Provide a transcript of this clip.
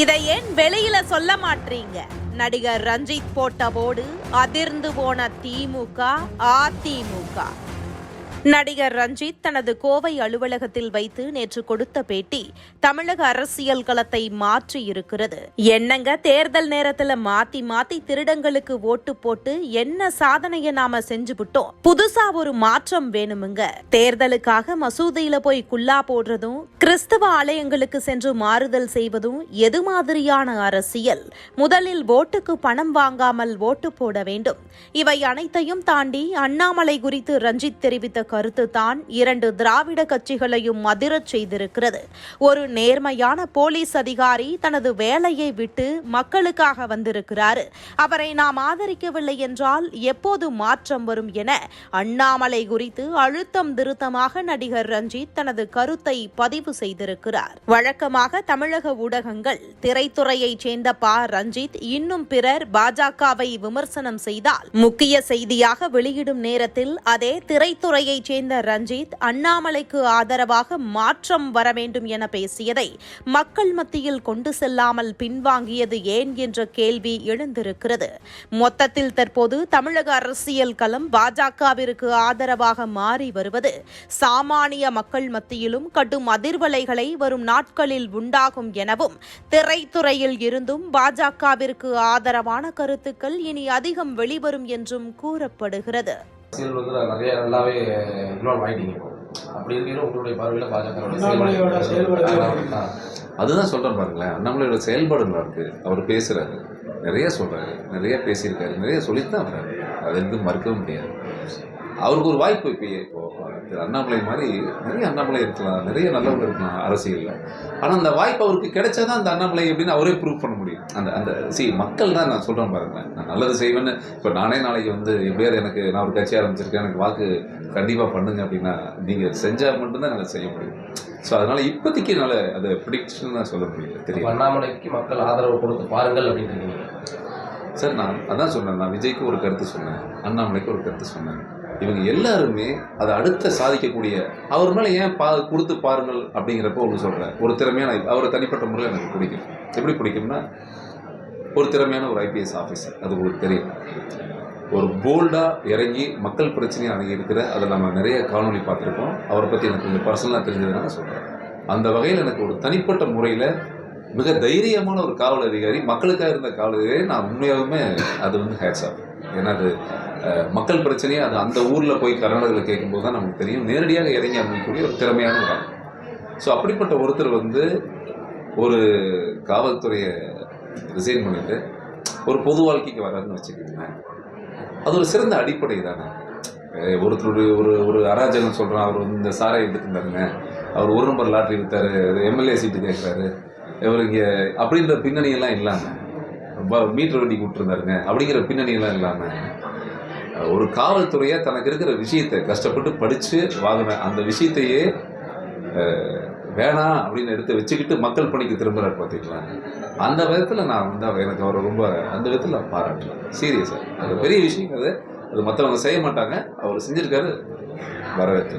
இதை ஏன் வெளியில சொல்ல மாட்டீங்க? நடிகர் ரஞ்சித் போட்ட போடு அதிர்ந்து போன திமுக அதிமுக. நடிகர் ரஞ்சித் தனது கோவை அலுவலகத்தில் வைத்து நேற்று கொடுத்த பேட்டி தமிழக அரசியல் களத்தை மாற்றி இருக்கிறது என்னங்க தேர்தல் நேரத்துல மாத்தி மாத்தி திருடங்களுக்கு ஓட்டு போட்டு என்ன சாதனைய நாம செஞ்சுபிட்டோம் புதுசா ஒரு மாற்றம் வேணுமுங்க. தேர்தலுக்காக மசூதியில போய் குல்லா போடுறதும் கிறிஸ்தவ ஆலயங்களுக்கு சென்று மாறுதல் செய்வதும் எது மாதிரியான அரசியல்? முதலில் ஓட்டுக்கு பணம் வாங்காமல் ஓட்டு போட வேண்டும். இவை அனைத்தையும் தாண்டி அண்ணாமலை குறித்து ரஞ்சித் தெரிவித்த கருத்து தான் இரண்டு திராவிட கட்சிகளையும் அதிரச் செய்திருக்கிறது. ஒரு நேர்மையான போலீஸ் அதிகாரி தனது வேலையை விட்டு மக்களுக்காக வந்திருக்கிறார். அவரை நாம் ஆதரிக்கவில்லை என்றால் எப்போது மாற்றம் வரும் என அண்ணாமலை குறித்து அழுத்தம் திருத்தமாக நடிகர் ரஞ்சித் தனது கருத்தை பதிவு செய்திருக்கிறார். வழக்கமாக தமிழக ஊடகங்கள் திரைத்துறையைச் சேர்ந்த ப. ரஞ்சித் இன்னும் பிறர் பாஜகவை விமர்சனம் செய்தால் முக்கிய செய்தியாக வெளியிடும் நேரத்தில் அதே திரைத்துறையை திரைத்துறையைச் சேர்ந்த ரஞ்சித் அண்ணாமலைக்கு ஆதரவாக மாற்றம் வர வேண்டும் என பேசியதை மக்கள் மத்தியில் கொண்டு செல்லாமல் பின்வாங்கியது ஏன் என்ற கேள்வி எழுந்திருக்கிறது. மொத்தத்தில் தற்போது தமிழக அரசியல் களம் பாஜகவிற்கு ஆதரவாக மாறி வருவது சாமானிய மக்கள் மத்தியிலும் கடும் அதிர்வலைகளை வரும் நாட்களில் உண்டாகும் எனவும் திரைத்துறையில் இருந்தும் பாஜகவிற்கு ஆதரவான கருத்துக்கள் இனி அதிகம் வெளிவரும் என்றும் கூறப்படுகிறது. அரசியல் வந்து நிறைய நல்லாவே இன்வால்வ் ஆகிட்டீங்க இப்போ. அப்படி இருக்கிற உங்களுடைய பார்வையில் பாஜக அதுதான் சொல்றேன் பாருங்களேன். அண்ணாமலையோட செயல்பாடு நல்லா இருக்கு. அவர் பேசுறாரு. நிறைய சொல்றாரு. நிறைய பேசியிருக்காரு. நிறைய சொல்லிட்டு தான் வர்றாரு. அது எதுவும் மறுக்கவும் முடியாது. அவருக்கு ஒரு வாய்ப்பு இப்போ இப்போ திரு அண்ணாமலை மாதிரி நிறைய அண்ணாமலை இருக்கலாம் நிறைய நல்லவங்க இருக்கலாம் அரசியலில். ஆனால் அந்த வாய்ப்பு அவருக்கு கிடைச்சாதான் அந்த அண்ணாமலை எப்படின்னு அவரே ப்ரூவ் பண்ண முடியும். அந்த அந்த சி மக்கள் தான் நான் சொல்கிறேன் பாருங்களேன். நான் நல்லது செய்வேன்னு இப்போ நானே நாளைக்கு வந்து எப்படியாவது எனக்கு நான் ஒரு கட்சி ஆரம்பிச்சிருக்கேன் எனக்கு வாக்கு கண்டிப்பாக பண்ணுங்க அப்படின்னா நீங்கள் செஞ்சால் மட்டும்தான் என்னால் செய்ய முடியும். ஸோ அதனால் இப்போதைக்கு என்னால் அதை ப்ரிடிக்ஷன் தான் சொல்ல முடியல. தெரியும் அண்ணாமலைக்கு மக்கள் ஆதரவு கொடுத்து பாருங்கள் அப்படின்னு சார் நான் அதான் சொன்னேன் நான் விஜய்க்கு ஒரு கருத்து சொன்னேன் அண்ணாமலைக்கு ஒரு கருத்து சொன்னேன். இவங்க எல்லாருமே அதை அடுத்த சாதிக்கக்கூடிய அவர் மேலே ஏன் பா கொடுத்து பாருங்கள் அப்படிங்கிறப்போ ஒன்று சொல்கிறேன் ஒரு திறமையான அவரை தனிப்பட்ட முறையில் எனக்கு பிடிக்கும். எப்படி பிடிக்கும்னா ஒரு திறமையான ஒரு ஐபிஎஸ் ஆஃபீஸர் அது உங்களுக்கு தெரியும். ஒரு போல்டாக இறங்கி மக்கள் பிரச்சனையை அணுகி இருக்கிற அதில் நம்ம நிறைய காணொளி பார்த்துருக்கோம். அவரை பற்றி எனக்கு கொஞ்சம் பர்சனலாக தெரிஞ்சதுனால சொல்கிறேன் அந்த வகையில் எனக்கு ஒரு தனிப்பட்ட முறையில் மிக தைரியமான ஒரு காவல் அதிகாரி மக்களுக்காக இருந்த காவல் அதிகாரி நான் உண்மையாகவுமே அது வந்து ஹேட்ஸ் ஆகும் ஏன்னா அது மக்கள் பிரச்சனையே அது அந்த ஊரில் போய் கர்நாடகாவில் கேட்கும்போது தான் நமக்கு தெரியும். நேரடியாக இறங்கி அமைக்கக்கூடிய ஒரு திறமையான ஒரு ஆள். ஸோ அப்படிப்பட்ட ஒருத்தர் வந்து ஒரு காவல்துறையை ரிசைன் பண்ணிட்டு ஒரு பொது வாழ்க்கைக்கு வர்றாருன்னு வச்சுக்கோங்களேன். அது ஒரு சிறந்த அடிப்படை தானே. ஒருத்தருடைய ஒரு ஒரு அராஜகம் சொல்கிறான் அவர் வந்து இந்த சாரை எடுத்துருந்தாருங்க. அவர் ஒரு நம்பர் லாட்ரி விற்றாரு எம்எல்ஏ சீட்டு கேட்குறாரு. இவர் இங்கே அப்படின்ற பின்னணியெல்லாம் இல்லாமல் மீட்டர் வண்டி விட்டுருந்தாருங்க அப்படிங்கிற பின்னணியெல்லாம் இல்லாமல் ஒரு காவல்துறையை தனக்கு இருக்கிற விஷயத்தை கஷ்டப்பட்டு படித்து வாங்கின அந்த விஷயத்தையே வேணாம் அப்படின்னு எடுத்து வச்சுக்கிட்டு மக்கள் பணிக்கு திரும்புகிறார் பார்த்தீங்களா அந்த விதத்தில் நான் வந்து அவர் எனக்கு அவரை ரொம்ப அந்த விதத்தில் நான் பாராட்டுறேன். சீரியஸாக அது பெரிய விஷயம் அது. அது மற்றவங்க செய்ய மாட்டாங்க. அவர் செஞ்சிருக்காரு. வரவேற்று